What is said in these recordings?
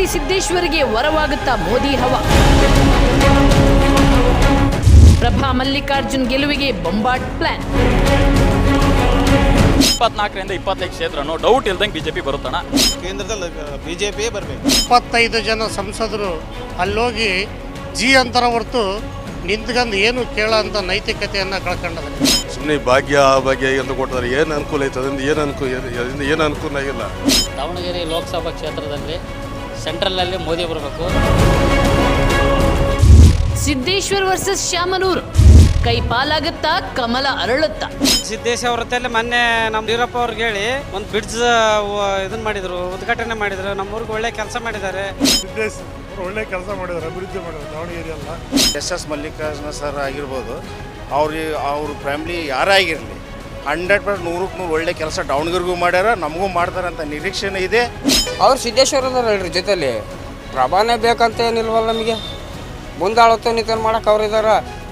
ಗಾಯತ್ರಿ ಸಿದ್ದೇಶ್ವರಿಗೆ ವರವಾಗುತ್ತಾ ಮೋದಿ ಹವ. ಪ್ರಭಾ ಮಲ್ಲಿಕಾರ್ಜುನ್ ಗೆಲುವಿಗೆ ಬೊಂಬಾಟ್ ಪ್ಲಾನ್ ಇಪ್ಪತ್ನಾಲ್ಕರಿಂದ ಇಪ್ಪತ್ತೈದು ಕ್ಷೇತ್ರನೂ ಡೌಟ್ ಇಲ್ದಂಗೆ ಬಿಜೆಪಿ ಬರುತ್ತಣ ಕೇಂದ್ರದಲ್ಲಿ ಬಿಜೆಪಿ ಜೆ ಪಿಯೇ ಬರಬೇಕು. ಇಪ್ಪತ್ತೈದು ಜನ ಸಂಸದರು ಅಲ್ಲೋಗಿ ಜಿ ಅಂತರ ಹೊರತು ನಿಂತ್ಕೊಂಡು ಏನು ಕೇಳೋ ಅಂತ ನೈತಿಕತೆಯನ್ನು ಕಳ್ಕೊಂಡದ ಸುಮ್ಮನೆ ಭಾಗ್ಯ ಆ ಭಾಗ್ಯ ಎಂದು ಕೊಡ್ತಾರೆ ಏನು ಅನುಕೂಲ ಐತೆ? ಅದರಿಂದ ಏನು ಅನುಕೂಲ ಅದರಿಂದ ಏನು ಅನುಕೂಲ ಆಗಿಲ್ಲ. ದಾವಣಗೆರೆ ಲೋಕಸಭಾ ಕ್ಷೇತ್ರದಲ್ಲಿ ಸೆಂಟ್ರಲಲ್ಲಿ ಮೋದಿ ಬರಬೇಕು. ಸಿದ್ದೇಶ್ವರ್ ವರ್ಸಸ್ ಶ್ಯಾಮನೂರು. ಕೈ ಪಾಲಾಗುತ್ತಾ ಕಮಲ ಅರಳುತ್ತಾ. ಸಿದ್ದೇಶ್ ಅವ್ರ ಮೊನ್ನೆ ನಮ್ಮ ವೀರಪ್ಪ ಅವ್ರಿಗೆ ಹೇಳಿ ಒಂದು ಬ್ರಿಡ್ಜ್ ಇದನ್ನ ಮಾಡಿದ್ರು ಉದ್ಘಾಟನೆ ಮಾಡಿದ್ರು. ನಮ್ಮ ಊರಿಗೆ ಒಳ್ಳೆ ಕೆಲಸ ಮಾಡಿದ್ದಾರೆ. ಒಳ್ಳೆ ಕೆಲಸ ಮಾಡಿದ್ದಾರೆ ಅಭಿವೃದ್ಧಿ ಮಾಡಿದ್ರು ದಾವಣಗೆರೆ ಎಲ್ಲ ಎಸ್ ಎಸ್ ಮಲ್ಲಿಕಾರ್ಜುನ ಸರ್ ಆಗಿರ್ಬೋದು. ಅವ್ರಿಗೆ ಅವ್ರ ಫ್ಯಾಮಿಲಿ ಯಾರೇ ಆಗಿರಲಿ ಹಂಡ್ರೆಡ್ ಪರ್ಸೆಂಟ್ ನೂರಕ್ಕೆ ನೂರು ಒಳ್ಳೆ ಕೆಲಸ ದಾವಣಗೆರೆಗೂ ಮಾಡ್ಯಾರ, ನಮಗೂ ಮಾಡ್ತಾರೆ ಅಂತ ನಿರೀಕ್ಷೆನೇ ಇದೆ. ಅವ್ರು ಸಿದ್ದೇಶ್ವರ ಹೇಳ್ರಿ ಜೊತೆಲಿ. ಪ್ರಭಾನೇ ಬೇಕಂತ ಏನಿಲ್ವಲ್ಲ ನಮಗೆ. ಮುಂದಾಳತ್ತ ನಿಂತನ್ ಮಾಡಕ್ಕೆ ಅವ್ರು ಇದಾರ.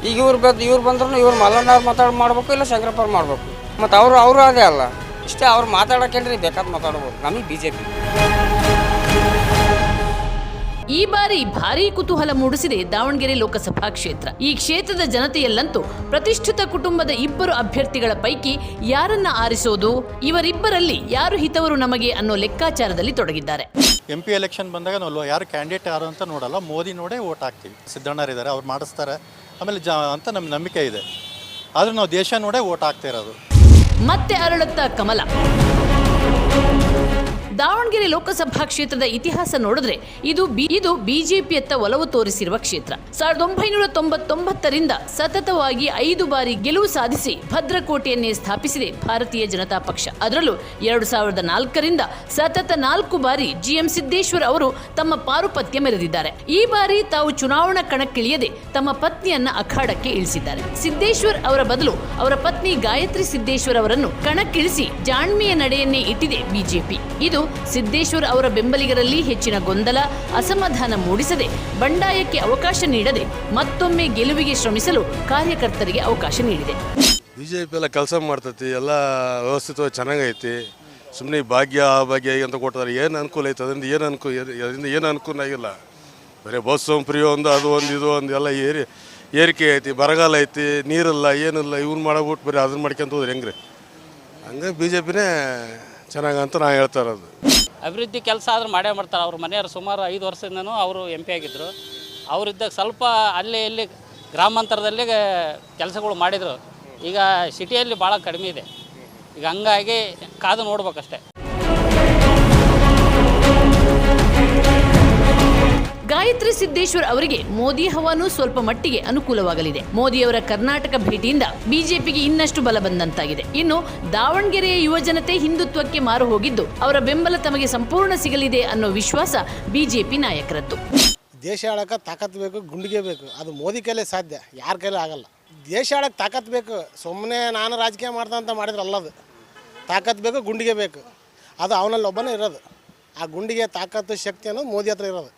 ಈಗ ಇವ್ರು ಬಂದು ಇವ್ರು ಬಂದ್ರು ಇವ್ರು ಮಲ್ಲಣ್ಣ ಅವ್ರು ಮಾಡಬೇಕು ಇಲ್ಲ ಶಂಕರಪ್ಪ ಮಾಡಬೇಕು ಮಾಡ್ಬೇಕು. ಮತ್ತು ಅವರು ಅವರು ಅದೇ ಅಲ್ಲ. ಇಷ್ಟೇ ಅವ್ರು ಮಾತಾಡೋಕೇನ್ರಿ ಬೇಕಾದ ಮಾತಾಡ್ಬೋದು. ನಮಗೆ ಬಿ ಜೆ ಪಿ ಈ ಬಾರಿ ಭಾರೀ ಕುತೂಹಲ ಮೂಡಿಸಿದೆ ದಾವಣಗೆರೆ ಲೋಕಸಭಾ ಕ್ಷೇತ್ರ. ಈ ಕ್ಷೇತ್ರದ ಜನತೆಯಲ್ಲಂತೂ ಪ್ರತಿಷ್ಠಿತ ಕುಟುಂಬದ ಇಬ್ಬರು ಅಭ್ಯರ್ಥಿಗಳ ಪೈಕಿ ಯಾರನ್ನ ಆರಿಸೋದು ಇವರಿಬ್ಬರಲ್ಲಿ ಯಾರು ಹಿತವರು ನಮಗೆ ಅನ್ನೋ ಲೆಕ್ಕಾಚಾರದಲ್ಲಿ ತೊಡಗಿದ್ದಾರೆ. ಎಂ ಪಿ ಎಲೆಕ್ಷನ್ ಬಂದಾಗ ನಾವು ಯಾರು ಕ್ಯಾಂಡಿಡೇಟ್ ಯಾರು ಅಂತ ನೋಡಲ್ಲ ಮೋದಿ ನೋಡೇ ಓಟ್ ಹಾಕ್ತೀವಿ. ಸಿದ್ದಣ್ಣರಿದ್ದಾರೆ ಅವ್ರು ಮಾಡಿಸ್ತಾರೆ. ಆಮೇಲೆ ಜ ಅಂತ ನಮ್ಮ ನಂಬಿಕೆ ಇದೆ. ಆದರೂ ನಾವು ದೇಶ ನೋಡೇ ಓಟ್ ಹಾಕ್ತಾ ಇರೋದು. ಮತ್ತೆ ಅರಳುತ್ತಾ ಕಮಲ. ದಾವಣಗೆರೆ ಲೋಕಸಭಾ ಕ್ಷೇತ್ರದ ಇತಿಹಾಸ ನೋಡಿದ್ರೆ ಇದು ಇದು ಬಿಜೆಪಿಯತ್ತ ಒಲವು ತೋರಿಸಿರುವ ಕ್ಷೇತ್ರ. ಸಾವಿರದ ಒಂಬೈನೂರ ತೊಂಬತ್ತೊಂಬತ್ತರಿಂದ ಸತತವಾಗಿ ಐದು ಬಾರಿ ಗೆಲುವು ಸಾಧಿಸಿ ಭದ್ರಕೋಟೆಯನ್ನೇ ಸ್ಥಾಪಿಸಿದೆ ಭಾರತೀಯ ಜನತಾ ಪಕ್ಷ. ಅದರಲ್ಲೂ ಎರಡು ಸಾವಿರದ ನಾಲ್ಕರಿಂದ ಸತತ ನಾಲ್ಕು ಬಾರಿ ಜಿಎಂ ಸಿದ್ದೇಶ್ವರ್ ಅವರು ತಮ್ಮ ಪಾರುಪತ್ಯ ಮೆರೆದಿದ್ದಾರೆ. ಈ ಬಾರಿ ತಾವು ಚುನಾವಣಾ ಕಣಕ್ಕಿಳಿಯದೆ ತಮ್ಮ ಪತ್ನಿಯನ್ನ ಅಖಾಡಕ್ಕೆ ಇಳಿಸಿದ್ದಾರೆ. ಸಿದ್ದೇಶ್ವರ್ ಅವರ ಬದಲು ಅವರ ಪತ್ನಿ ಗಾಯತ್ರಿ ಸಿದ್ದೇಶ್ವರ್ ಅವರನ್ನು ಕಣಕ್ಕಿಳಿಸಿ ಜಾಣ್ಮೆಯ ನಡೆಯನ್ನೇ ಇಟ್ಟಿದೆ ಬಿಜೆಪಿ. ಇದು ಸಿದ್ದೇಶ್ವರ್ ಅವರ ಬೆಂಬಲಿಗರಲ್ಲಿ ಹೆಚ್ಚಿನ ಗೊಂದಲ, ಅಸಮಾಧಾನ ಮೂಡಿಸದೆ ಬಂಡಾಯಕ್ಕೆ ಅವಕಾಶ ನೀಡದೆ ಮತ್ತೊಮ್ಮೆ ಗೆಲುವಿಗೆ ಶ್ರಮಿಸಲು ಕಾರ್ಯಕರ್ತರಿಗೆ ಅವಕಾಶ ನೀಡಿದೆ. ಬಿಜೆಪಿ ಎಲ್ಲ ಕೆಲಸ ಮಾಡ್ತೈತಿ, ಎಲ್ಲ ವ್ಯವಸ್ಥಿತವಾಗಿ ಚೆನ್ನಾಗೈತಿ. ಸುಮ್ಮನೆ ಭಾಗ್ಯ, ಆ ಭಾಗ್ಯ ಅಂತ ಕೊಡ್ತಾರೆ ಏನು ಅನುಕೂಲ ಐತೆ? ಅದರಿಂದ ಏನು ಅನುಕೂಲ ಅದರಿಂದ ಏನು ಅನುಕೂಲ ಆಗಿಲ್ಲ. ಬರೀ ಬಸ್ ಫ್ರೀ ಒಂದು, ಅದು ಒಂದು, ಇದು ಒಂದು, ಎಲ್ಲ ಏರಿ ಏರಿಕೆ ಐತಿ, ಬರಗಾಲ ಐತಿ, ನೀರಿಲ್ಲ, ಏನಿಲ್ಲ, ಇವ್ನು ಮಾಡಬಿಟ್ಟು ಬರೀ ಅದನ್ನ ಮಾಡ್ಕೊಂತ ಹೋದ್ರೆ ಹೆಂಗ್ರಿ? ಹಂಗೆ ಬಿ ಜೆ ಪಿನೇ ಚೆನ್ನಾಗಂತ ನಾ ಹೇಳ್ತಾ ಇರೋದು. ಅಭಿವೃದ್ಧಿ ಕೆಲಸ ಆದರೂ ಮಾಡೇ ಮಾಡ್ತಾರೆ. ಅವ್ರ ಮನೆಯವರು ಸುಮಾರು ಐದು ವರ್ಷದಿಂದನೂ ಅವರು ಎಂ ಪಿ ಆಗಿದ್ದರು ಅವರಿದ್ದಾಗ ಸ್ವಲ್ಪ ಅಲ್ಲಿ ಇಲ್ಲಿ ಗ್ರಾಮಾಂತರದಲ್ಲಿ ಕೆಲಸಗಳು ಮಾಡಿದರು. ಈಗ ಸಿಟಿಯಲ್ಲಿ ಭಾಳ ಕಡಿಮೆ ಇದೆ. ಈಗ ಹಂಗಾಗಿ ಕಾದು ನೋಡ್ಬೇಕಷ್ಟೇ. ಗಾಯತ್ರಿ ಸಿದ್ದೇಶ್ವರ್ ಅವರಿಗೆ ಮೋದಿ ಹವಾನು ಸ್ವಲ್ಪ ಮಟ್ಟಿಗೆ ಅನುಕೂಲವಾಗಲಿದೆ. ಮೋದಿಯವರ ಕರ್ನಾಟಕ ಭೇಟಿಯಿಂದ ಬಿಜೆಪಿಗೆ ಇನ್ನಷ್ಟು ಬಲ ಬಂದಂತಾಗಿದೆ. ಇನ್ನು ದಾವಣಗೆರೆಯ ಯುವ ಜನತೆ ಹಿಂದುತ್ವಕ್ಕೆ ಮಾರು ಹೋಗಿದ್ದು ಅವರ ಬೆಂಬಲ ತಮಗೆ ಸಂಪೂರ್ಣ ಸಿಗಲಿದೆ ಅನ್ನೋ ವಿಶ್ವಾಸ ಬಿಜೆಪಿ ನಾಯಕರದ್ದು. ದೇಶ ಆಳಕ್ಕೆ ತಾಕತ್ ಬೇಕು, ಗುಂಡಿಗೆ ಬೇಕು. ಅದು ಮೋದಿ ಕೈಲೇ ಸಾಧ್ಯ. ಯಾರ ಕೈಲೇ ಆಗಲ್ಲ. ದೇಶ ಆಳಕ್ಕೆ ತಾಕತ್ ಬೇಕು. ಸುಮ್ಮನೆ ನಾನು ರಾಜಕೀಯ ಮಾಡ್ತಾ ಅಂತ ಮಾಡಿದ್ರೆ ಅಲ್ಲದು ತಾಕತ್ ಬೇಕು, ಗುಂಡಿಗೆ ಬೇಕು. ಅದು ಅವನಲ್ಲಿ ಒಬ್ಬನೇ ಇರೋದು. ಆ ಗುಂಡಿಗೆ ತಾಕತ್ತು ಶಕ್ತಿ ಅನ್ನೋದು ಮೋದಿ ಹತ್ರ ಇರೋದು.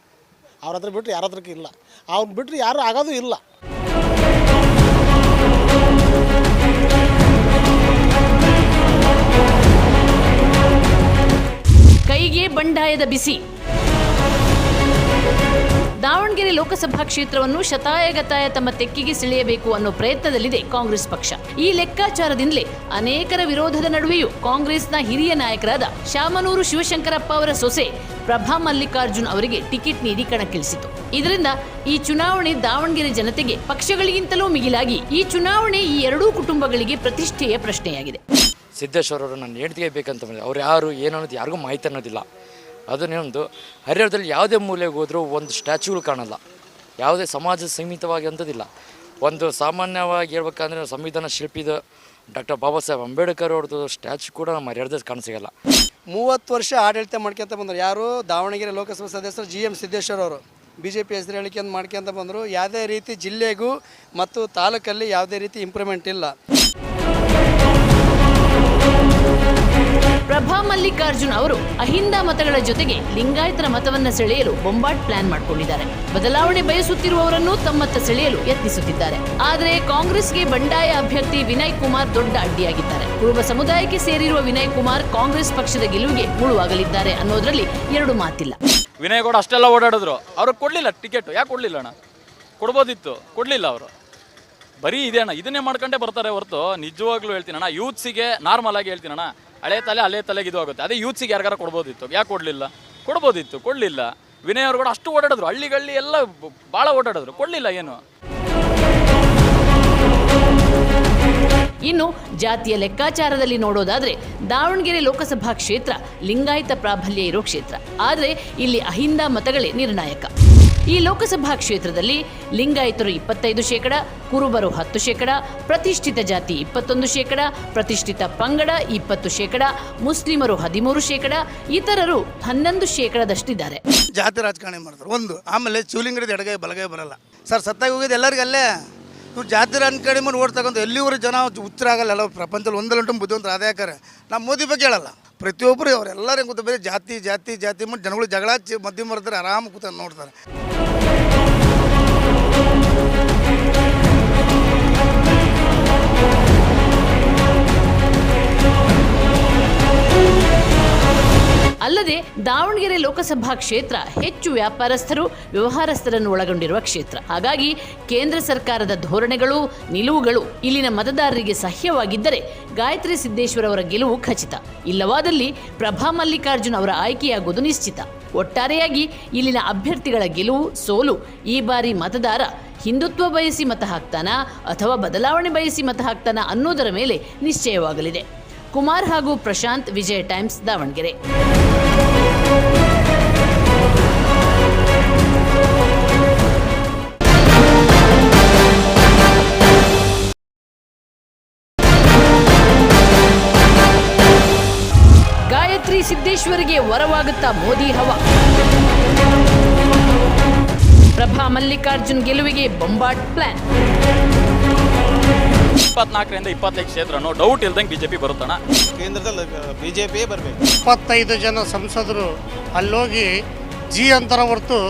ಅವ್ರ ಹತ್ರ ಬಿಟ್ಟರೆ ಯಾರ ಹತ್ರಕ್ಕೆ ಇಲ್ಲ. ಅವ್ರನ್ನ ಬಿಟ್ಟರೆ ಯಾರು ಆಗೋದು ಇಲ್ಲ. ಕೈಗೆ ಬಂಡಾಯದ ಬಿಸಿ. ದಾವಣಗೆರೆ ಲೋಕಸಭಾ ಕ್ಷೇತ್ರವನ್ನು ಶತಾಯಗತಾಯ ತಮ್ಮ ತೆಕ್ಕಿಗೆ ಸೆಳೆಯಬೇಕು ಅನ್ನೋ ಪ್ರಯತ್ನದಲ್ಲಿದೆ ಕಾಂಗ್ರೆಸ್ ಪಕ್ಷ. ಈ ಲೆಕ್ಕಾಚಾರದಿಂದಲೇ ಅನೇಕರ ವಿರೋಧದ ನಡುವೆಯೂ ಕಾಂಗ್ರೆಸ್ನ ಹಿರಿಯ ನಾಯಕರಾದ ಶಾಮನೂರು ಶಿವಶಂಕರಪ್ಪ ಅವರ ಸೊಸೆ ಪ್ರಭಾ ಮಲ್ಲಿಕಾರ್ಜುನ್ ಅವರಿಗೆ ಟಿಕೆಟ್ ನೀಡಿ ಕಣಕ್ಕಿಳಿಸಿತು. ಇದರಿಂದ ಈ ಚುನಾವಣೆ ದಾವಣಗೆರೆ ಜನತೆಗೆ ಪಕ್ಷಗಳಿಗಿಂತಲೂ ಮಿಗಿಲಾಗಿ ಈ ಚುನಾವಣೆ ಈ ಎರಡೂ ಕುಟುಂಬಗಳಿಗೆ ಪ್ರತಿಷ್ಠೆಯ ಪ್ರಶ್ನೆಯಾಗಿದೆ. ಸಿದ್ದೇಶ್ವರ ಅವರು ನನ್ನ ಹೆಂಡತಿಗೆ ಬೇಕಂತ ಅವ್ರು ಯಾರು ಏನು ಅನ್ನೋದು ಯಾರಿಗೂ ಮಾಹಿತಿ ಅನ್ನೋದಿಲ್ಲ. ಅದನ್ನೊಂದು ಹರಿಹರದಲ್ಲಿ ಯಾವುದೇ ಮೂಲೆಗೆ ಹೋದರೂ ಒಂದು ಸ್ಟ್ಯಾಚ್ಯೂಗಳು ಕಾಣಲ್ಲ. ಯಾವುದೇ ಸಮಾಜ ಸೀಮಿತವಾಗಿ ಅಂಥದ್ದಿಲ್ಲ ಒಂದು ಸಾಮಾನ್ಯವಾಗಿ ಹೇಳ್ಬೇಕಂದ್ರೆ ಸಂವಿಧಾನ ಶಿಲ್ಪಿದ ಡಾಕ್ಟರ್ ಬಾಬಾ ಸಾಹೇಬ್ ಅಂಬೇಡ್ಕರ್ ಅವ್ರದ್ದು ಸ್ಟ್ಯಾಚ್ಯೂ ಕೂಡ ನಮ್ಮ ಹರಿಹರದಲ್ಲಿ ಕಾಣಸಿಗಲ್ಲ ಮೂವತ್ತು ವರ್ಷ ಆಡಳಿತ ಮಾಡ್ಕೊಂತ ಬಂದರು. ಯಾರು? ದಾವಣಗೆರೆ ಲೋಕಸಭಾ ಸದಸ್ಯರು ಜಿ ಎಂ ಸಿದ್ದೇಶ್ವರ ಅವರು. ಬಿ ಜೆ ಪಿ ಹೆಸರು ಹೇಳಿಕೆಯನ್ನು ಮಾಡ್ಕೊಂತ ಬಂದರು. ಯಾವುದೇ ರೀತಿ ಜಿಲ್ಲೆಗೂ ಮತ್ತು ತಾಲೂಕಲ್ಲಿ ಯಾವುದೇ ರೀತಿ ಇಂಪ್ರೂವ್ಮೆಂಟ್ ಇಲ್ಲ. ಪ್ರಭಾ ಮಲ್ಲಿಕಾರ್ಜುನ್ ಅವರು ಅಹಿಂದ ಮತಗಳ ಜೊತೆಗೆ ಲಿಂಗಾಯತರ ಮತವನ್ನ ಸೆಳೆಯಲು ಬೊಂಬಾಟ್ ಪ್ಲಾನ್ ಮಾಡಿಕೊಂಡಿದ್ದಾರೆ. ಬದಲಾವಣೆ ಬಯಸುತ್ತಿರುವವರನ್ನು ತಮ್ಮತ್ತ ಸೆಳೆಯಲು ಯತ್ನಿಸುತ್ತಿದ್ದಾರೆ. ಆದರೆ ಕಾಂಗ್ರೆಸ್ಗೆ ಬಂಡಾಯ ಅಭ್ಯರ್ಥಿ ವಿನಯ್ ಕುಮಾರ್ ದೊಡ್ಡ ಅಡ್ಡಿಯಾಗಿದ್ದಾರೆ. ಪೂರ್ವ ಸಮುದಾಯಕ್ಕೆ ಸೇರಿರುವ ವಿನಯ್ ಕುಮಾರ್ ಕಾಂಗ್ರೆಸ್ ಪಕ್ಷದ ಗೆಲುವಿಗೆ ಮುಳುವಾಗಲಿದ್ದಾರೆ ಅನ್ನೋದ್ರಲ್ಲಿ ಎರಡು ಮಾತಿಲ್ಲ. ವಿನಯ್ ಗೌಡ ಅಷ್ಟೆಲ್ಲ ಓಡಾಡಿದ್ರು. ಅವ್ರಿಗೆ ಕೊಡಲಿಲ್ಲ ಟಿಕೆಟ್. ಯಾಕೆ ಕೊಡಲಿಲ್ಲ ಅಣ್ಣ? ಕೊಡ್ಬೋದಿತ್ತು. ಕೊಡಲಿಲ್ಲ ಅವರು. ಬರೀ ಇದೆ ಅಣ್ಣ. ಇದನ್ನೇ ಮಾಡ್ಕೊಂಡೇ ಬರ್ತಾರೆ ಹೊರತು. ನಿಜವಾಗ್ಲೂ ಹೇಳ್ತೀನಿ ಅಣ್ಣ ಯೂತ್ಸಿಗೆ ನಾರ್ಮಲ್ ಆಗಿ ಹೇಳ್ತೀನಿ ಅಣ್ಣ ಹಳೆ ತಲೆ ಹಳೆ ತಲೆಗೆ ಇದು ಆಗುತ್ತೆ. ಅದೇ ಯೂತ್ಸಿಗೆ ಯಾರಿಗಾರ ಕೊಡ್ಬೋದಿತ್ತು? ಯಾಕೆ ಕೊಡಲಿಲ್ಲ? ಕೊಡ್ಬೋದಿತ್ತು, ಕೊಡಲಿಲ್ಲ. ವಿನಯ್ ಅವರು ಕೂಡ ಅಷ್ಟು ಓಡಾಡಿದ್ರು. ಹಳ್ಳಿಗಳಲ್ಲಿ ಎಲ್ಲ ಭಾಳ ಓಡಾಡಿದ್ರು. ಕೊಡಲಿಲ್ಲ ಏನು? ಇನ್ನು ಜಾತಿಯ ಲೆಕ್ಕಾಚಾರದಲ್ಲಿ ನೋಡೋದಾದ್ರೆ ದಾವಣಗೆರೆ ಲೋಕಸಭಾ ಕ್ಷೇತ್ರ ಲಿಂಗಾಯತ ಪ್ರಾಬಲ್ಯ ಇರೋ ಕ್ಷೇತ್ರ. ಆದರೆ ಇಲ್ಲಿ ಅಹಿಂದ ಮತಗಳೇ ನಿರ್ಣಾಯಕ. ಈ ಲೋಕಸಭಾ ಕ್ಷೇತ್ರದಲ್ಲಿ ಲಿಂಗಾಯತರು ಇಪ್ಪತ್ತೈದು ಶೇಕಡ, ಕುರುಬರು ಹತ್ತು ಶೇಕಡ, ಪ್ರತಿಷ್ಠಿತ ಜಾತಿ ಇಪ್ಪತ್ತೊಂದು ಶೇಕಡ, ಪ್ರತಿಷ್ಠಿತ ಪಂಗಡ ಇಪ್ಪತ್ತು ಶೇಕಡ, ಮುಸ್ಲಿಮರು ಹದಿಮೂರು ಶೇಕಡ, ಇತರರು ಹನ್ನೊಂದು ಶೇಕಡದಷ್ಟಿದ್ದಾರೆ. ಜಾತಿ ರಾಜಕಾರಣ ಮಾಡಿದ್ರು ಒಂದು, ಆಮೇಲೆ ಶಿವಲಿಂಗದ ಎಡಗೈ ಬಲಗೈ ಬರಲ್ಲ. ಸರ್, ಸತ್ತಾಗಿ ಹೋಗಿದ್ದು ಎಲ್ಲರಿಗೂ ಅಲ್ಲೇ? ಇವ್ರು ಜಾತಿ ರಾಜಕಾರಣ ಮಾಡಿ ಓಡ್ತಕ್ಕಂಥ ಎಲ್ಲಿವರು ಜನ ಹುಚ್ಚರಾಗಲ್ಲ ಪ್ರಪಂಚದಲ್ಲಿ ಒಂದಲ್ಲಂಟು ಬುದ್ಧಿವಂತರ ಆದಾಯಕಾರ ನಾವು ಮೋದಿ ಬಗ್ಗೆ ಹೇಳಲ್ಲ. ಪ್ರತಿಯೊಬ್ಬರು ಅವರೆಲ್ಲರೂ ಕೂತ ಬೇರೆ ಜಾತಿ ಜಾತಿ ಜಾತಿ ಮಾಡಿ ಜನಗಳು ಜಗಳ ಮಧ್ಯಮ ಬರ್ತಾರೆ ಆರಾಮ ಕೂತ ನೋಡ್ತಾರೆ. ಅಲ್ಲದೆ ದಾವಣಗೆರೆ ಲೋಕಸಭಾ ಕ್ಷೇತ್ರ ಹೆಚ್ಚು ವ್ಯಾಪಾರಸ್ಥರು, ವ್ಯವಹಾರಸ್ಥರನ್ನು ಒಳಗೊಂಡಿರುವ ಕ್ಷೇತ್ರ. ಹಾಗಾಗಿ ಕೇಂದ್ರ ಸರ್ಕಾರದ ಧೋರಣೆಗಳು, ನಿಲುವುಗಳು ಇಲ್ಲಿನ ಮತದಾರರಿಗೆ ಸಹ್ಯವಾಗಿದ್ದರೆ ಗಾಯತ್ರಿ ಸಿದ್ದೇಶ್ವರ ಅವರ ಗೆಲುವು ಖಚಿತ. ಇಲ್ಲವಾದಲ್ಲಿ ಪ್ರಭಾ ಮಲ್ಲಿಕಾರ್ಜುನ್ ಅವರ ಆಯ್ಕೆಯಾಗುವುದು ನಿಶ್ಚಿತ. ಒಟ್ಟಾರೆಯಾಗಿ ಇಲ್ಲಿನ ಅಭ್ಯರ್ಥಿಗಳ ಗೆಲುವು ಸೋಲು. ಈ ಬಾರಿ ಮತದಾರ ಹಿಂದುತ್ವ ಬಯಸಿ ಮತ ಹಾಕ್ತಾನಾ ಅಥವಾ ಬದಲಾವಣೆ ಬಯಸಿ ಮತ ಹಾಕ್ತಾನಾ ಅನ್ನೋದರ ಮೇಲೆ ನಿಶ್ಚಯವಾಗಲಿದೆ. ಕುಮಾರ್ ಹಾಗೂ ಪ್ರಶಾಂತ್ ವಿಜಯ ಟೈಮ್ಸ್ ದಾವಣಗೆರೆ. ಗಾಯತ್ರಿ ಸಿದ್ದೇಶ್ವರಿಗೆ ವರವಾಗುತ್ತಾ ಮೋದಿ ಹವ. ಪ್ರಭಾ ಮಲ್ಲಿಕಾರ್ಜುನ್ ಗೆಲುವಿಗೆ ಬೊಂಬಾಟ್ ಪ್ಲಾನ್. ಇಪ್ಪತ್ನಾಲ್ಕರಿಂದ ಇಪ್ಪತ್ತೈದು ಕ್ಷೇತ್ರನೂ ಡೌಟ್ ಇಲ್ದಂಗೆ ಬಿಜೆಪಿ ಬರುತ್ತಣ್ಣ? ಕೇಂದ್ರದಲ್ಲಿ ಬಿಜೆಪಿ ಬರಬೇಕು. ಇಪ್ಪತ್ತೈದು ಜನ ಸಂಸದರು ಅಲ್ಲೋಗಿ ಜಿ ಅಂತರ ಹೊರತು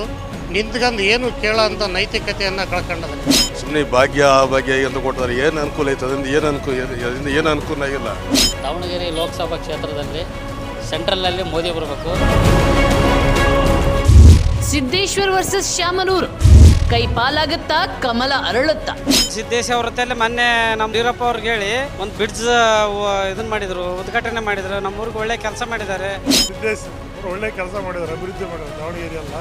ನಿಂತ್ಕೊಂಡು ಏನು ಕೇಳೋ ಅಂತ ನೈತಿಕತೆಯನ್ನು ಕಳ್ಕೊಂಡದ ಸುಮ್ಮನೆ ಭಾಗ್ಯ ಆ ಭಾಗ್ಯ ಅಂತ ಕೊಡ್ತಾರೆ ಏನು ಅನುಕೂಲ ಐತೆ? ಅದರಿಂದ ಏನು ಅನುಕೂಲ ಅದರಿಂದ ಏನು ಅನುಕೂಲ ಆಗಿಲ್ಲ? ದಾವಣಗೆರೆ ಲೋಕಸಭಾ ಕ್ಷೇತ್ರದಲ್ಲಿ ಸೆಂಟ್ರಲಲ್ಲಿ ಮೋದಿ ಬರಬೇಕು. ಸಿದ್ದೇಶ್ವರ್ ವರ್ಸಸ್ ಶ್ಯಾಮನೂರು. ಕೈ ಪಾಲಾಗುತ್ತಾ ಕಮಲ ಅರಳುತ್ತಾ? ಸಿದ್ದೇಶ್ ಅವ್ರ ಮೊನ್ನೆ ನಮ್ಮ ಯಡಿಯೂರಪ್ಪ ಅವ್ರಿಗೆ ಹೇಳಿ ಒಂದು ಬ್ರಿಡ್ಜ್ ಇದನ್ನ ಮಾಡಿದ್ರು ಉದ್ಘಾಟನೆ ಮಾಡಿದ್ರು. ನಮ್ಮ ಊರಿಗೆ ಒಳ್ಳೆ ಕೆಲಸ ಮಾಡಿದ್ದಾರೆ. ಸಿದ್ದೇಶ್ ಒಳ್ಳೆ ಕೆಲಸ ಮಾಡಿದ್ದಾರೆ ಅಭಿವೃದ್ಧಿ ಮಾಡಿದ್ದಾರೆ ದಾವಣಗೆರೆ ಎಲ್ಲ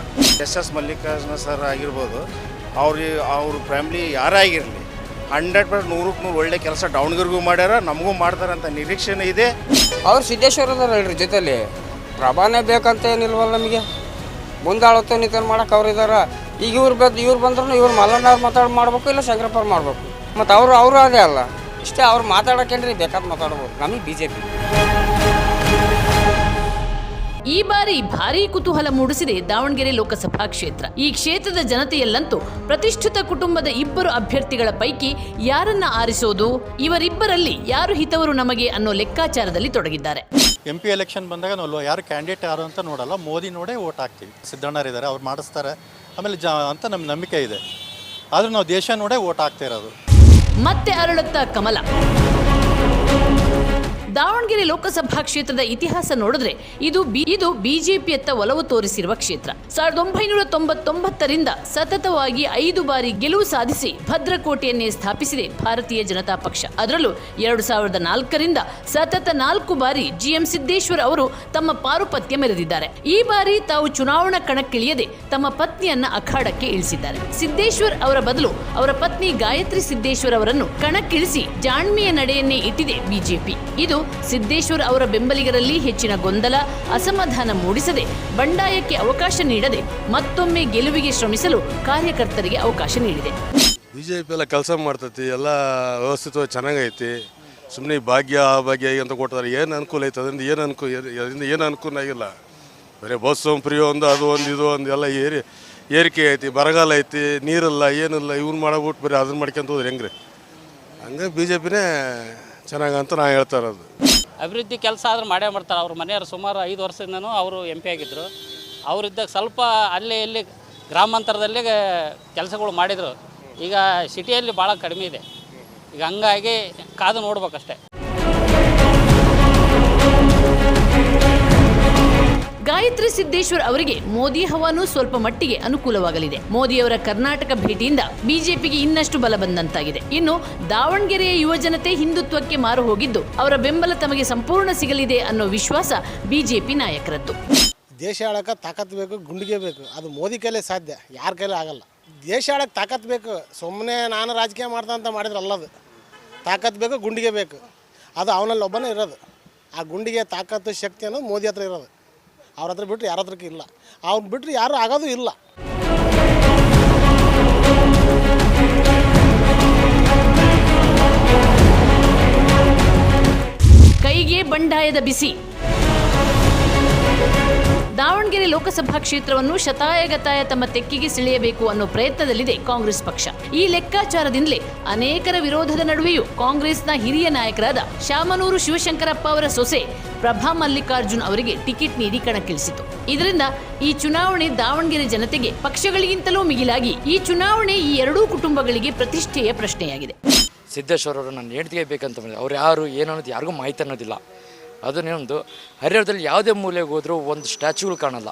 ಎಸ್ ಎಸ್ ಮಲ್ಲಿಕಾರ್ಜುನ ಸರ್ ಆಗಿರ್ಬೋದು. ಅವ್ರಿಗೆ ಅವ್ರ ಫ್ಯಾಮಿಲಿ ಯಾರೇ ಆಗಿರಲಿ ಹಂಡ್ರೆಡ್ ಪರ್ಸೆಂಟ್ ನೂರಕ್ಕೆ ನೂರು ಒಳ್ಳೆ ಕೆಲಸ ದಾವಣಗೆರೆಗೂ ಮಾಡ್ಯಾರ ನಮಗೂ ಮಾಡ್ತಾರೆ ಅಂತ ನಿರೀಕ್ಷೆನೂ ಇದೆ. ಅವ್ರು ಸಿದ್ದೇಶ್ವರ ಹೇಳ್ರಿ ಜೊತೆಲಿ ಪ್ರಭಾನೇ ಬೇಕಂತ ಏನಿಲ್ವಲ್ಲ ನಮಗೆ. ಮುಂದಾಳತ್ತು ನಿತನ ಮಾಡಕ್ಕೆ ಅವ್ರು ಇದಾರ ಈಗ ಇವ್ರು ಬಂದು ಇವ್ರು ಬಂದ್ರು ಇವ್ರು ಮಲ್ಲಣ್ಣವ್ರು ಮಾತಾಡಿ ಮಾಡ್ಬೇಕು ಇಲ್ಲ ಶಂಕರಪ್ಪವ್ರು ಮಾಡ್ಬೇಕು? ಮತ್ತು ಅವರು ಅವರು ಅದೇ ಅಲ್ಲ. ಇಷ್ಟೇ ಅವ್ರು ಮಾತಾಡೋಕೇನ್ರಿ ಬೇಕಾದ್ ಮಾತಾಡ್ಬೋದು. ನಮಗೆ ಬಿ ಜೆ ಪಿ ಈ ಬಾರಿ ಭಾರೀ ಕುತೂಹಲ ಮೂಡಿಸಿದೆ ದಾವಣಗೆರೆ ಲೋಕಸಭಾ ಕ್ಷೇತ್ರ. ಈ ಕ್ಷೇತ್ರದ ಜನತೆಯಲ್ಲಂತೂ ಪ್ರತಿಷ್ಠಿತ ಕುಟುಂಬದ ಇಬ್ಬರು ಅಭ್ಯರ್ಥಿಗಳ ಪೈಕಿ ಯಾರನ್ನ ಆರಿಸೋದು ಇವರಿಬ್ಬರಲ್ಲಿ ಯಾರು ಹಿತವರು ನಮಗೆ ಅನ್ನೋ ಲೆಕ್ಕಾಚಾರದಲ್ಲಿ ತೊಡಗಿದ್ದಾರೆ. ಎಂ ಪಿ ಎಲೆಕ್ಷನ್ ಬಂದಾಗ ನಾವು ಯಾರು ಕ್ಯಾಂಡಿಡೇಟ್ ಯಾರು ಅಂತ ನೋಡಲ್ಲ ಮೋದಿ ನೋಡೇ ಓಟ್ ಹಾಕ್ತೀವಿ. ಸಿದ್ದಣ್ಣರಿದ್ದಾರೆ ಅವ್ರು ಮಾಡಿಸ್ತಾರೆ. ಆಮೇಲೆ ಜ ಅಂತ ನಮ್ಮ ನಂಬಿಕೆ ಇದೆ. ಆದರೂ ನಾವು ದೇಶ ನೋಡೇ ಓಟ್ ಹಾಕ್ತಾ ಇರೋದು. ಮತ್ತೆ ಅರಳುತ್ತಾ ಕಮಲ. ದಾವಣಗೆರೆ ಲೋಕಸಭಾ ಕ್ಷೇತ್ರದ ಇತಿಹಾಸ ನೋಡಿದ್ರೆ ಇದು ಇದು ಬಿಜೆಪಿಯತ್ತ ಒಲವು ತೋರಿಸಿರುವ ಕ್ಷೇತ್ರ. ಸಾವಿರದ ಒಂಬೈನೂರ ತೊಂಬತ್ತೊಂಬತ್ತರಿಂದ ಸತತವಾಗಿ ಐದು ಬಾರಿ ಗೆಲುವು ಸಾಧಿಸಿ ಭದ್ರಕೋಟೆಯನ್ನೇ ಸ್ಥಾಪಿಸಿದೆ ಭಾರತೀಯ ಜನತಾ ಪಕ್ಷ. ಅದರಲ್ಲೂ ಎರಡು ಸಾವಿರದ ನಾಲ್ಕರಿಂದ ಸತತ ನಾಲ್ಕು ಬಾರಿ ಜಿಎಂ ಸಿದ್ದೇಶ್ವರ್ ಅವರು ತಮ್ಮ ಪಾರುಪತ್ಯ ಮೆರೆದಿದ್ದಾರೆ. ಈ ಬಾರಿ ತಾವು ಚುನಾವಣಾ ಕಣಕ್ಕಿಳಿಯದೆ ತಮ್ಮ ಪತ್ನಿಯನ್ನ ಅಖಾಡಕ್ಕೆ ಇಳಿಸಿದ್ದಾರೆ. ಸಿದ್ದೇಶ್ವರ್ ಅವರ ಬದಲು ಅವರ ಪತ್ನಿ ಗಾಯತ್ರಿ ಸಿದ್ದೇಶ್ವರ್ ಅವರನ್ನು ಕಣಕ್ಕಿಳಿಸಿ ಜಾಣ್ಮೆಯ ನಡೆಯನ್ನೇ ಇಟ್ಟಿದೆ ಬಿಜೆಪಿ. ಇದು ಸಿದ್ದೇಶ್ವರ್ ಅವರ ಬೆಂಬಲಿಗರಲ್ಲಿ ಹೆಚ್ಚಿನ ಗೊಂದಲ ಅಸಮಾಧಾನ ಮೂಡಿಸದೆ ಬಂಡಾಯಕ್ಕೆ ಅವಕಾಶ ನೀಡದೆ ಮತ್ತೊಮ್ಮೆ ಗೆಲುವಿಗೆ ಶ್ರಮಿಸಲು ಕಾರ್ಯಕರ್ತರಿಗೆ ಅವಕಾಶ ನೀಡಿದೆ. ಬಿಜೆಪಿ ಎಲ್ಲ ಕೆಲಸ ಮಾಡ್ತೈತಿ, ಎಲ್ಲ ವ್ಯವಸ್ಥಿತವಾಗಿ ಚೆನ್ನಾಗೈತಿ. ಸುಮ್ಮನೆ ಭಾಗ್ಯ, ಆ ಭಾಗ್ಯ ಅಂತ ಕೊಡ್ತಾರೆ ಏನು ಅನುಕೂಲ ಐತೆ? ಅದರಿಂದ ಏನು ಅನುಕೂಲ ಅದರಿಂದ ಏನು ಅನುಕೂಲ ಆಗಿಲ್ಲ. ಬರೀ ಬಸ್ ಫ್ರೀ ಒಂದು, ಅದು ಒಂದು, ಇದು ಒಂದು, ಎಲ್ಲ ಏರಿ, ಏರಿಕೆ ಐತಿ, ಬರಗಾಲ ಐತಿ, ನೀರಿಲ್ಲ, ಏನಿಲ್ಲ, ಇವ್ನು ಮಾಡಬಿಟ್ಟು ಬರೀ ಅದನ್ನ ಮಾಡ್ಕೊಂತ ಹೋದ್ರೆ ಹೆಂಗ್ರಿ? ಹಂಗೆ ಬಿ ಜೆ ಪಿನೇ ಚೆನ್ನಾಗಂತ ನಾ ಹೇಳ್ತಾ ಇರೋದು. ಅಭಿವೃದ್ಧಿ ಕೆಲಸ ಆದ್ರೆ ಮಾಡೇ ಮಾಡ್ತಾರೆ. ಅವ್ರ ಮನೆಯವರು ಸುಮಾರು ಐದು ವರ್ಷದಿಂದನೂ ಅವರು ಎಂ ಪಿ ಆಗಿದ್ದರು ಅವರಿದ್ದಾಗ ಸ್ವಲ್ಪ ಅಲ್ಲಿ ಇಲ್ಲಿ ಗ್ರಾಮಾಂತರದಲ್ಲಿ ಕೆಲಸಗಳು ಮಾಡಿದರು. ಈಗ ಸಿಟಿಯಲ್ಲಿ ಭಾಳ ಕಡಿಮೆ ಇದೆ. ಈಗ ಹಂಗಾಗಿ ಕಾದು ನೋಡ್ಬೇಕಷ್ಟೆ. ಗಾಯತ್ರಿ ಸಿದ್ದೇಶ್ವರ್ ಅವರಿಗೆ ಮೋದಿ ಹವಾನು ಸ್ವಲ್ಪ ಮಟ್ಟಿಗೆ ಅನುಕೂಲವಾಗಲಿದೆ. ಮೋದಿಯವರ ಕರ್ನಾಟಕ ಭೇಟಿಯಿಂದ ಬಿಜೆಪಿಗೆ ಇನ್ನಷ್ಟು ಬಲ ಬಂದಂತಾಗಿದೆ. ಇನ್ನು ದಾವಣಗೆರೆಯ ಯುವಜನತೆ ಹಿಂದುತ್ವಕ್ಕೆ ಮಾರು ಹೋಗಿದ್ದು, ಅವರ ಬೆಂಬಲ ತಮಗೆ ಸಂಪೂರ್ಣ ಸಿಗಲಿದೆ ಅನ್ನೋ ವಿಶ್ವಾಸ ಬಿಜೆಪಿ ನಾಯಕರದ್ದು. ದೇಶ ಆಳಕ್ಕೆ ತಾಕತ್ ಬೇಕು, ಗುಂಡಿಗೆ ಬೇಕು. ಅದು ಮೋದಿ ಕೈಲೇ ಸಾಧ್ಯ. ಯಾರ ಕೈಲೇ ಆಗಲ್ಲ. ದೇಶ ಆಳಕ್ಕೆ ತಾಕತ್ ಬೇಕು. ಸುಮ್ಮನೆ ನಾನು ರಾಜಕೀಯ ಮಾಡ್ತಾ ಅಂತ ಮಾಡಿದ್ರಲ್ಲ ಅದು. ತಾಕತ್ತು ಬೇಕು, ಗುಂಡಿಗೆ ಬೇಕು. ಅದು ಅವನಲ್ಲಿ ಒಬ್ಬನೇ ಇರೋದು. ಆ ಗುಂಡಿಗೆ ತಾಕತ್ತು, ಶಕ್ತಿ ಅನ್ನೋದು ಮೋದಿ ಹತ್ರ ಇರೋದು. ಅವ್ರ ಹತ್ರ ಬಿಟ್ಟರೆ ಯಾರ ಹತ್ರಕ್ಕೆ ಇಲ್ಲ. ಅವ್ರು ಬಿಟ್ಟರೆ ಯಾರು ಆಗೋದು ಇಲ್ಲ. ಕೈಗೆ ಬಂಡಾಯದ ಬಿಸಿ. ದಾವಣಗೆರೆ ಲೋಕಸಭಾ ಕ್ಷೇತ್ರವನ್ನು ಶತಾಯಗತಾಯ ತಮ್ಮ ತೆಕ್ಕಿಗೆ ಸೆಳೆಯಬೇಕು ಅನ್ನೋ ಪ್ರಯತ್ನದಲ್ಲಿದೆ ಕಾಂಗ್ರೆಸ್ ಪಕ್ಷ. ಈ ಲೆಕ್ಕಾಚಾರದಿಂದಲೇ ಅನೇಕರ ವಿರೋಧದ ನಡುವೆಯೂ ಕಾಂಗ್ರೆಸ್ನ ಹಿರಿಯ ನಾಯಕರಾದ ಶಾಮನೂರು ಶಿವಶಂಕರಪ್ಪ ಅವರ ಸೊಸೆ ಪ್ರಭಾ ಮಲ್ಲಿಕಾರ್ಜುನ್ ಅವರಿಗೆ ಟಿಕೆಟ್ ನೀಡಿ ಕಣಕ್ಕಿಳಿಸಿತು. ಇದರಿಂದ ಈ ಚುನಾವಣೆ ದಾವಣಗೆರೆ ಜನತೆಗೆ ಪಕ್ಷಗಳಿಗಿಂತಲೂ ಮಿಗಿಲಾಗಿ ಈ ಚುನಾವಣೆ ಈ ಎರಡೂ ಕುಟುಂಬಗಳಿಗೆ ಪ್ರತಿಷ್ಠೆಯ ಪ್ರಶ್ನೆಯಾಗಿದೆ. ಸಿದ್ದೇಶ್ವರ ಅವರು ನನ್ನ ಹೆಂಡತಿಗೆ ಬೇಕಂತ ಅವ್ರು ಯಾರು, ಏನು ಅನ್ನೋದು ಯಾರಿಗೂ ಮಾಹಿತಿ ಅನ್ನೋದಿಲ್ಲ. ಅದನ್ನೇನೊಂದು ಹರಿಹರದಲ್ಲಿ ಯಾವುದೇ ಮೂಲೆಗೆ ಹೋದರೂ ಒಂದು ಸ್ಟ್ಯಾಚ್ಯೂಗಳು ಕಾಣಲ್ಲ.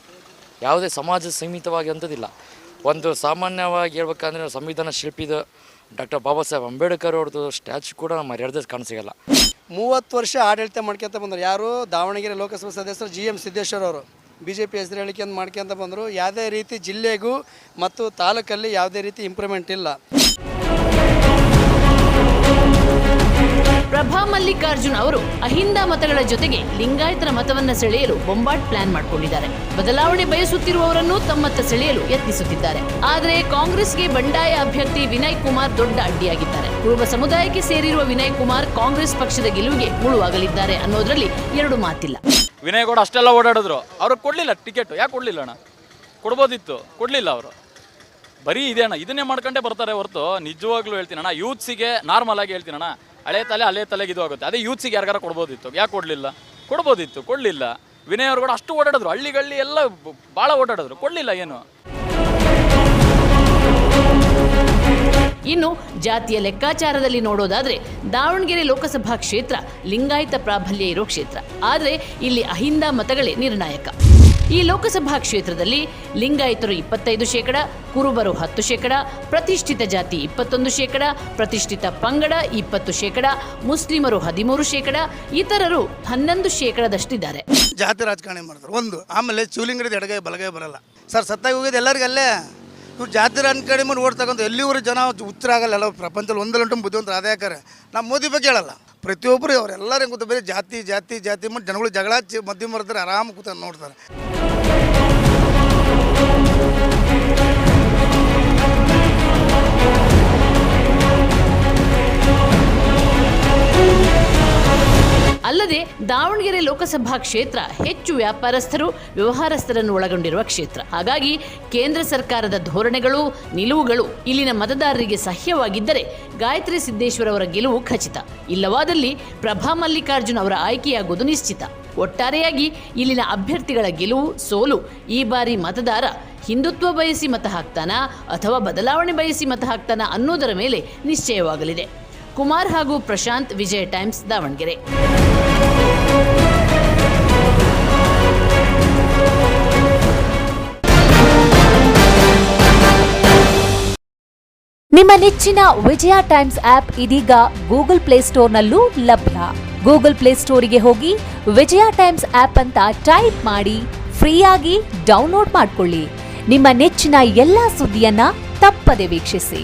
ಯಾವುದೇ ಸಮಾಜ ಸೀಮಿತವಾಗಿ ಅಂಥದ್ದಿಲ್ಲ. ಒಂದು ಸಾಮಾನ್ಯವಾಗಿ ಹೇಳ್ಬೇಕಂದ್ರೆ ಸಂವಿಧಾನ ಶಿಲ್ಪಿದ ಡಾಕ್ಟರ್ ಬಾಬಾ ಸಾಹೇಬ್ ಅಂಬೇಡ್ಕರ್ ಅವ್ರದ್ದು ಸ್ಟ್ಯಾಚು ಕೂಡ ನಮ್ಮ ಹರಿಹರದಲ್ಲಿ ಕಾಣಿಸಿಗಲ್ಲ ಮೂವತ್ತು ವರ್ಷ ಆಡಳಿತ ಮಾಡ್ಕೊಂತ ಬಂದರು. ಯಾರು ದಾವಣಗೆರೆ ಲೋಕಸಭಾ ಸದಸ್ಯರು ಜಿ ಎಂ ಸಿದ್ದೇಶ್ವರ ಅವರು ಬಿ ಜೆ ಪಿ ಹೆಸರು ಹೇಳಿಕೆ ಮಾಡ್ಕೊಂತ ಬಂದರು. ಯಾವುದೇ ರೀತಿ ಜಿಲ್ಲೆಗೂ ಮತ್ತು ತಾಲೂಕಲ್ಲಿ ಯಾವುದೇ ರೀತಿ ಇಂಪ್ರೂವ್ಮೆಂಟ್ ಇಲ್ಲ. ಪ್ರಭಾ ಮಲ್ಲಿಕಾರ್ಜುನ್ ಅವರು ಅಹಿಂದ ಮತಗಳ ಜೊತೆಗೆ ಲಿಂಗಾಯತರ ಮತವನ್ನ ಸೆಳೆಯಲು ಬೊಂಬಾಟ್ ಪ್ಲಾನ್ ಮಾಡಿಕೊಂಡಿದ್ದಾರೆ. ಬದಲಾವಣೆ ಬಯಸುತ್ತಿರುವವರನ್ನು ತಮ್ಮತ್ತ ಸೆಳೆಯಲು ಯತ್ನಿಸುತ್ತಿದ್ದಾರೆ. ಆದರೆ ಕಾಂಗ್ರೆಸ್ಗೆ ಬಂಡಾಯ ಅಭ್ಯರ್ಥಿ ವಿನಯ್ ಕುಮಾರ್ ದೊಡ್ಡ ಅಡ್ಡಿಯಾಗಿದ್ದಾರೆ. ಕುರುಬ ಸಮುದಾಯಕ್ಕೆ ಸೇರಿರುವ ವಿನಯ್ ಕುಮಾರ್ ಕಾಂಗ್ರೆಸ್ ಪಕ್ಷದ ಗೆಲುವಿಗೆ ಮುಳುವಾಗಲಿದ್ದಾರೆ ಅನ್ನೋದ್ರಲ್ಲಿ ಎರಡು ಮಾತಿಲ್ಲ. ವಿನಯ್ ಗೌಡ ಅಷ್ಟೆಲ್ಲ ಓಡಾಡಿದ್ರು. ಅವ್ರಿಗೆ ಕೊಡಲಿಲ್ಲ ಟಿಕೆಟ್. ಯಾಕೆ ಕೊಡಲಿಲ್ಲ ಅಣ್ಣ? ಕೊಡ್ಬೋದಿತ್ತು. ಕೊಡಲಿಲ್ಲ ಅವರು. ಬರೀ ಇದೆ ಅಣ್ಣ. ಇದನ್ನೇ ಮಾಡ್ಕೊಂಡೇ ಬರ್ತಾರೆ ಹೊರತು. ನಿಜವಾಗ್ಲೂ ಹೇಳ್ತೀನಿ ಅಣ್ಣ. ಯೂತ್ಸಿಗೆ ನಾರ್ಮಲ್ ಆಗಿ ಹೇಳ್ತೀನಿ ಅಣ್ಣ. ಹಳೆ ತಲೆ ಹಳೆ ತಲೆಗೆ ಇದು ಆಗುತ್ತೆ. ಅದೇ ಯೂತ್ಸಿಗೆ ಯಾರಿಗಾರ ಕೊಡ್ಬೋದಿತ್ತು? ಯಾಕೆ ಕೊಡಲಿಲ್ಲ? ಕೊಡ್ಬೋದಿತ್ತು. ಕೊಡಲಿಲ್ಲ. ವಿನಯ್ ಅವರು ಕೂಡ ಅಷ್ಟು ಓಡಾಡಿದ್ರು. ಹಳ್ಳಿಗಳಲ್ಲಿ ಎಲ್ಲ ಭಾಳ ಓಡಾಡಿದ್ರು. ಕೊಡಲಿಲ್ಲ ಏನು? ಇನ್ನು ಜಾತಿಯ ಲೆಕ್ಕಾಚಾರದಲ್ಲಿ ನೋಡೋದಾದ್ರೆ ದಾವಣಗೆರೆ ಲೋಕಸಭಾ ಕ್ಷೇತ್ರ ಲಿಂಗಾಯತ ಪ್ರಾಬಲ್ಯ ಇರೋ ಕ್ಷೇತ್ರ. ಆದರೆ ಇಲ್ಲಿ ಅಹಿಂದ ಮತಗಳೇ ನಿರ್ಣಾಯಕ. ಈ ಲೋಕಸಭಾ ಕ್ಷೇತ್ರದಲ್ಲಿ ಲಿಂಗಾಯತರು ಇಪ್ಪತ್ತೈದು ಶೇಕಡ, ಕುರುಬರು ಹತ್ತು ಶೇಕಡ, ಪ್ರತಿಷ್ಠಿತ ಜಾತಿ ಇಪ್ಪತ್ತೊಂದು ಶೇಕಡ, ಪ್ರತಿಷ್ಠಿತ ಪಂಗಡ ಇಪ್ಪತ್ತು ಶೇಕಡ, ಮುಸ್ಲಿಮರು ಹದಿಮೂರು ಶೇಕಡ, ಇತರರು ಹನ್ನೊಂದು ಶೇಕಡದಷ್ಟಿದ್ದಾರೆ. ಜಾತಿ ರಾಜಕಾರಣಿ ಮಾಡ್ತಾರೆ ಒಂದು, ಆಮೇಲೆ ಶಿವಲಿಂಗದ ಎಡಗೈ ಬಲಗೈ ಬರಲ್ಲ. ಸರ್, ಸತ್ತಾಗಿ ಹೋಗಿದ್ದು ಎಲ್ಲರಿಗೂ ಅಲ್ಲೇ ಇವ್ರು ಜಾತಿ ರಾಜಕಾರಣಿ ಮಾಡಿ ಓಡ್ತಕ್ಕಂಥ ಎಲ್ಲಿವರು ಜನ ಹುಚ್ಚರಾಗಲ್ಲ ಎಲ್ಲ ಪ್ರಪಂಚದಲ್ಲಿ ಒಂದಲ್ಲಂಟು ಬುದ್ಧಿವಂತರ ಅದೇಕಾರೆ ನಾವು ಮೋದಿ ಬಗ್ಗೆ ಹೇಳಲ್ಲ. ಪ್ರತಿಯೊಬ್ಬರು ಅವರೆಲ್ಲರೂ ಕೂತ ಬೇರೆ ಜಾತಿ ಜಾತಿ ಜಾತಿ, ಮತ್ತು ಜನಗಳು ಜಗಳ ಮಧ್ಯಮ ಬರ್ತಾರೆ ಆರಾಮ ಕೂತ ನೋಡ್ತಾರೆ. ಅಲ್ಲದೆ ದಾವಣಗೆರೆ ಲೋಕಸಭಾ ಕ್ಷೇತ್ರ ಹೆಚ್ಚು ವ್ಯಾಪಾರಸ್ಥರು, ವ್ಯವಹಾರಸ್ಥರನ್ನು ಒಳಗೊಂಡಿರುವ ಕ್ಷೇತ್ರ. ಹಾಗಾಗಿ ಕೇಂದ್ರ ಸರ್ಕಾರದ ಧೋರಣೆಗಳು, ನಿಲುವುಗಳು ಇಲ್ಲಿನ ಮತದಾರರಿಗೆ ಸಹ್ಯವಾಗಿದ್ದರೆ ಗಾಯತ್ರಿ ಸಿದ್ದೇಶ್ವರ ಅವರ ಗೆಲುವು ಖಚಿತ. ಇಲ್ಲವಾದಲ್ಲಿ ಪ್ರಭಾ ಮಲ್ಲಿಕಾರ್ಜುನ್ ಅವರ ಆಯ್ಕೆಯಾಗುವುದು ನಿಶ್ಚಿತ. ಒಟ್ಟಾರೆಯಾಗಿ ಇಲ್ಲಿನ ಅಭ್ಯರ್ಥಿಗಳ ಗೆಲುವು ಸೋಲು, ಈ ಬಾರಿ ಮತದಾರ ಹಿಂದುತ್ವ ಬಯಸಿ ಮತ ಹಾಕ್ತಾನಾ ಅಥವಾ ಬದಲಾವಣೆ ಬಯಸಿ ಮತ ಹಾಕ್ತಾನಾ ಅನ್ನೋದರ ಮೇಲೆ ನಿಶ್ಚಯವಾಗಲಿದೆ. ಕುಮಾರ್ ಹಾಗೂ ಪ್ರಶಾಂತ್, ವಿಜಯ ಟೈಮ್ಸ್, ದಾವಣಗೆರೆ. ನಿಮ್ಮ ನೆಚ್ಚಿನ ವಿಜಯ ಟೈಮ್ಸ್ ಆಪ್ ಇದೀಗ ಗೂಗಲ್ ಪ್ಲೇಸ್ಟೋರ್ನಲ್ಲೂ ಲಭ್ಯ. ಗೂಗಲ್ ಪ್ಲೇಸ್ಟೋರಿಗೆ ಹೋಗಿ ವಿಜಯ ಟೈಮ್ಸ್ ಆಪ್ ಅಂತ ಟೈಪ್ ಮಾಡಿ ಫ್ರೀಯಾಗಿ ಡೌನ್ಲೋಡ್ ಮಾಡಿಕೊಳ್ಳಿ. ನಿಮ್ಮ ನೆಚ್ಚಿನ ಎಲ್ಲಾ ಸುದ್ದಿಯನ್ನ ತಪ್ಪದೆ ವೀಕ್ಷಿಸಿ.